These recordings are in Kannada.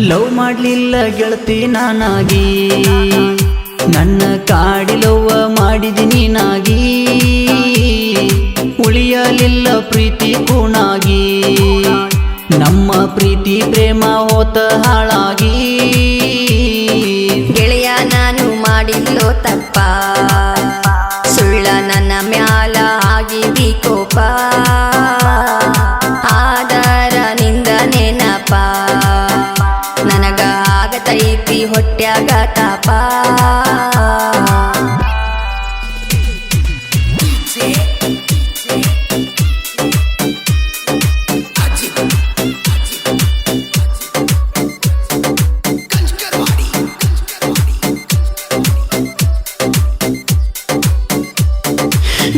ಲವ್ ಮಾಡ್ಲಿಲ್ಲ ಗೆಳತಿ ನಾನಾಗಿ. ನನ್ನ ಕಾಡಿ ಲವ್ವ ಮಾಡಿದಿ ನೀನಾಗಿ. ಉಳಿಯಲಿಲ್ಲ ಪ್ರೀತಿ ಕೂಣಾಗಿ ನಮ್ಮ ಪ್ರೀತಿ ಪ್ರೇಮ ಹೋತ ಹಾಳಾಗಿ. ಗೆಳೆಯ, ನಾನು ಮಾಡಿಲ್ಲೋ ತಪ್ಪ. ಸುಳ್ಳ ನನ್ನ ಮ್ಯಾಲ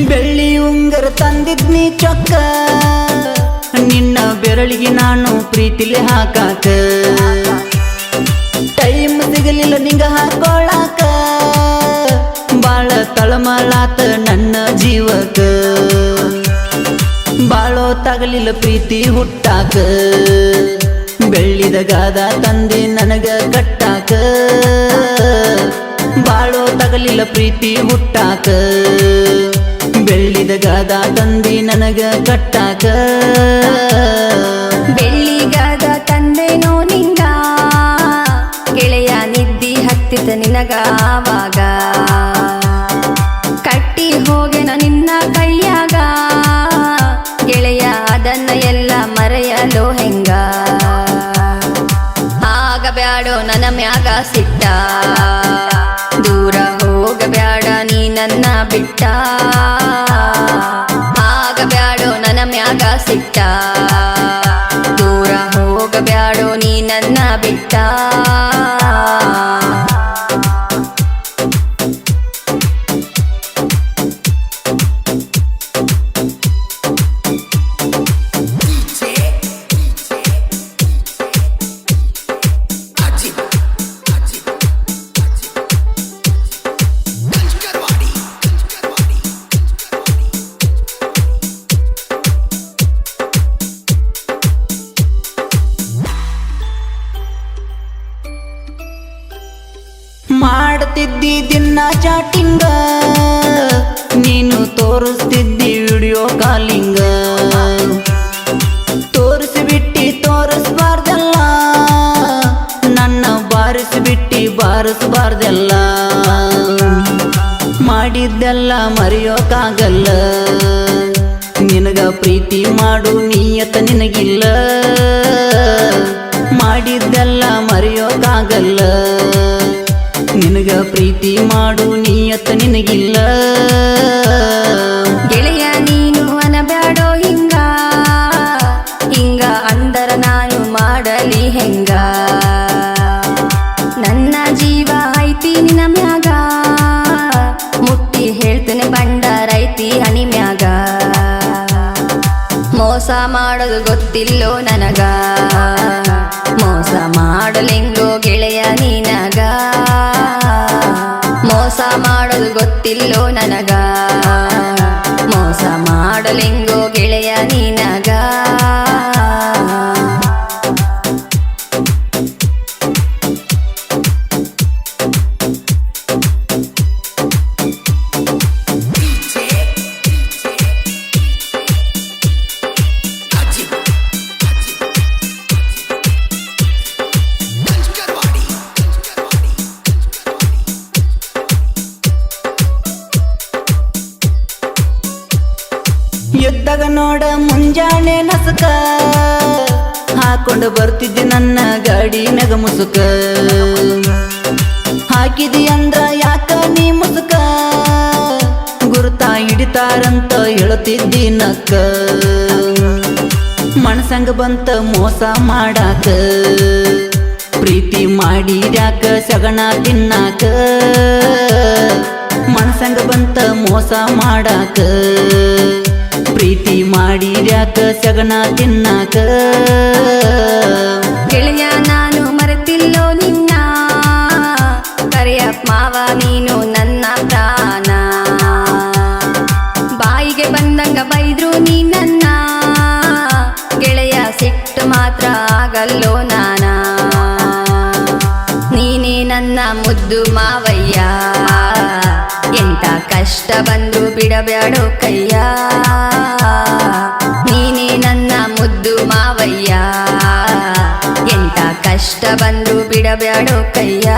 ಬೆಳ್ಳಿ ಉಂಗರ ತಂದಿದ್ನಿ ಚೊಕ್ಕ. ನಿನ್ನ ನಾನು ಪ್ರೀತಿಲಿ ಹಾಕಾಕ. ಟೈಮ್ ಸಿಗಲಿಲ್ಲ ನಿಂಗ ಹಾಕೊಳಾಕ. ಬಾಳ ತಳಮಳಾತ ನನ್ನ ಬಾಳೋ ತಗಲಿಲ್ಲ ಪ್ರೀತಿ ಹುಟ್ಟಾಕ. ಬೆಳ್ಳಿದ ಗಾದ ತಂದೆ ನನಗ ಕಟ್ಟಾಕ. ಬಾಳೋ ತಗಲಿಲ್ಲ ಪ್ರೀತಿ ಹುಟ್ಟಾಕ. ಬೆಳ್ಳಿದ ಗಾದ ತಂದೆ ನನಗ ಕಟ್ಟಾಕ. ಬೆಳ್ಳಿಗಾದ ತಂದೆನೋ ನಿಂಗ. ಗೆಳೆಯ ನಿದ್ದಿ ಹತ್ತಿತ ನಿನಗ ಬ್ಯಾಡೋ ನನ್ನ ಮ್ಯಾಗ ಸಿಟ್ಟ. ದೂರ ಹೋಗಬ್ಯಾಡ ನೀ ನನ್ನ ಬಿಟ್ಟ. ಆಗ ಬ್ಯಾಡೋ ನನ್ನ ಮ್ಯಾಗ ಸಿಟ್ಟ. ದೂರ ಹೋಗಬ್ಯಾಡೋ ನೀ ನನ್ನ ಬಿಟ್ಟ. ಮಾಡ್ತಿದ್ದಿ ದಿನ ಚಾಟಿಂಗ. ನೀನು ತೋರಿಸ್ತಿದ್ದಿ ವಿಡಿಯೋ ಕಾಲಿಂಗ. ತೋರಿಸಿಬಿಟ್ಟಿ ತೋರಿಸ್ಬಾರ್ದಲ್ಲ. ನನ್ನ ಬಾರಿಸಿಬಿಟ್ಟಿ ಬಾರಿಸ್ಬಾರ್ದಲ್ಲ. ಮಾಡಿದ್ದೆಲ್ಲ ಮರೆಯೋಕ್ಕಾಗಲ್ಲ ನಿನಗ ಪ್ರೀತಿ ಮಾಡು ನೀಯತ ನಿನಗಿಲ್ಲ. ಮಾಡಿದ್ದೆಲ್ಲ ಮರೆಯೋಕ್ಕಾಗಲ್ಲ ನಿನಗ ಪ್ರೀತಿ ಮಾಡು, ನೀಯತ್ತ ನಿನಗಿಲ್ಲ. ಗೆಳೆಯ, ನೀನು ಅನಬ್ಯಾಡೋ ಹಿಂಗ? ಹಿಂಗ ಅಂದರ ನಾನು ಮಾಡಲಿ ಹೆಂಗ? ನನ್ನ ಜೀವ ಐತಿ ನಿನ್ನ ಮ್ಯಾಗ. ಮುಟ್ಟಿ ಹೇಳ್ತೇನೆ ಬಂಡಾರೈತಿ ಹಣಿ ಮ್ಯಾಗ. ಮೋಸ ಮಾಡೋದು ಗೊತ್ತಿಲ್ಲೋ ನನಗ. ಮಾಡೋದು ಎದ್ದಾಗ ನೋಡ ಮುಂಜಾನೆ ನಸಕ. ಹಾಕೊಂಡು ಬರ್ತಿದ್ದೆ ನನ್ನ ಗಾಡಿ ನಗ ಮುಸುಕ. ಹಾಕಿದಿ ಅಂದ್ರ ಯಾಕ ನೀ ಮುಸುಕ? ಗುರುತಾ ಹಿಡಿತಾರಂತ ಹೇಳುತ್ತಿದ್ದಿ ನಕ್ಕ. ಮನಸಂಗ ಬಂತ ಮೋಸ ಮಾಡಾಕ. ಪ್ರೀತಿ ಮಾಡಿದ್ಯಾಕ ಸಗಣ ತಿನ್ನಾಕ. ಮನಸಂಗ ಬಂತ ಮೋಸ ಮಾಡಾಕ. ಪ್ರೀತಿ ಮಾಡಿದ್ಯಾಕ ಸಗಣ ತಿನ್ನಾಕ. ಗೆಳೆಯ ಮುದ್ದು ಮಾವಯ್ಯ. ಎಂತ ಕಷ್ಟ ಬಂದು ಬಿಡಬೇಡೋ ಕಯ್ಯ. ನೀನೇ ನನ್ನ ಮುದ್ದು ಮಾವಯ್ಯ. ಎಂತ ಕಷ್ಟ ಬಂದು ಬಿಡಬೇಡೋ ಕಯ್ಯ.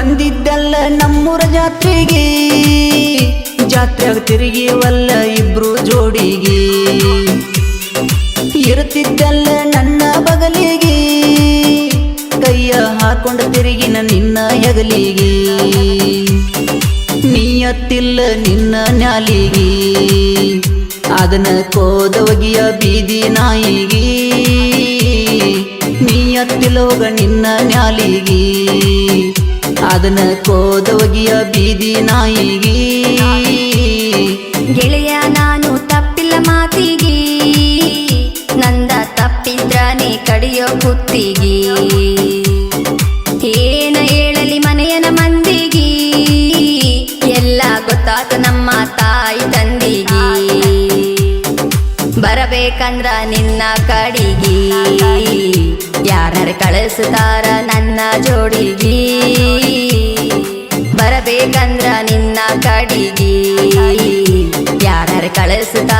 ಬಂದಿದ್ದಲ್ಲ ನಮ್ಮೂರ ಜಾತ್ರೆಗೆ. ಜಾತ್ರೆಗ ತಿರುಗಿವಲ್ಲ ಇಬ್ರು ಜೋಡಿಗೆ. ಇರುತ್ತಿದ್ದಲ್ಲ ನನ್ನ ಬಗಲಿಗೆ. ಕೈಯ ಹಾಕೊಂಡ ತಿರುಗಿನ ನಿನ್ನ ಹೆಗಲಿಗೆ. ನೀಯತ್ತಿಲ್ಲ ನಿನ್ನ ನ್ಯಾಲಿಗೆ. ಅದನ್ನ ಕೋದವಗಿಯ ಬೀದಿ ನಾಯಿಗೆ. ನೀಯತ್ತಿಲೋಗ ನಿನ್ನ ನ್ಯಾಲಿಗೆ. ಅದನ್ನ ಕೋದೋಗಿಯ ಬೀದಿ ನಾಯಿಗೆ. ಗೆಳೆಯ, ನಾನು ತಪ್ಪಿಲ್ಲ ಮಾತಿಗೆ. ನಂದ ತಪ್ಪಿದ್ರಾನೆ ಕಡಿಯೋ ಕುತ್ತಿಗೆ. ಏನ ಹೇಳಲಿ ಮನೆಯನ ಮಂದಿಗೆ. ಎಲ್ಲ ಗೊತ್ತಾತ ನಮ್ಮ ತಾಯಿ ತಂದಿಗೆ. ಬರಬೇಕಂದ್ರ ನಿನ್ನ ಯಾರ ಕಳಿಸ್ತಾರ ನನ್ನ ಜೋಡಿಗಿ? ಬರಬೇಕಂದ್ರ ನಿನ್ನ ಕಡಿಗಿ. ಯಾರ ಕಳಿಸ್ತಾರ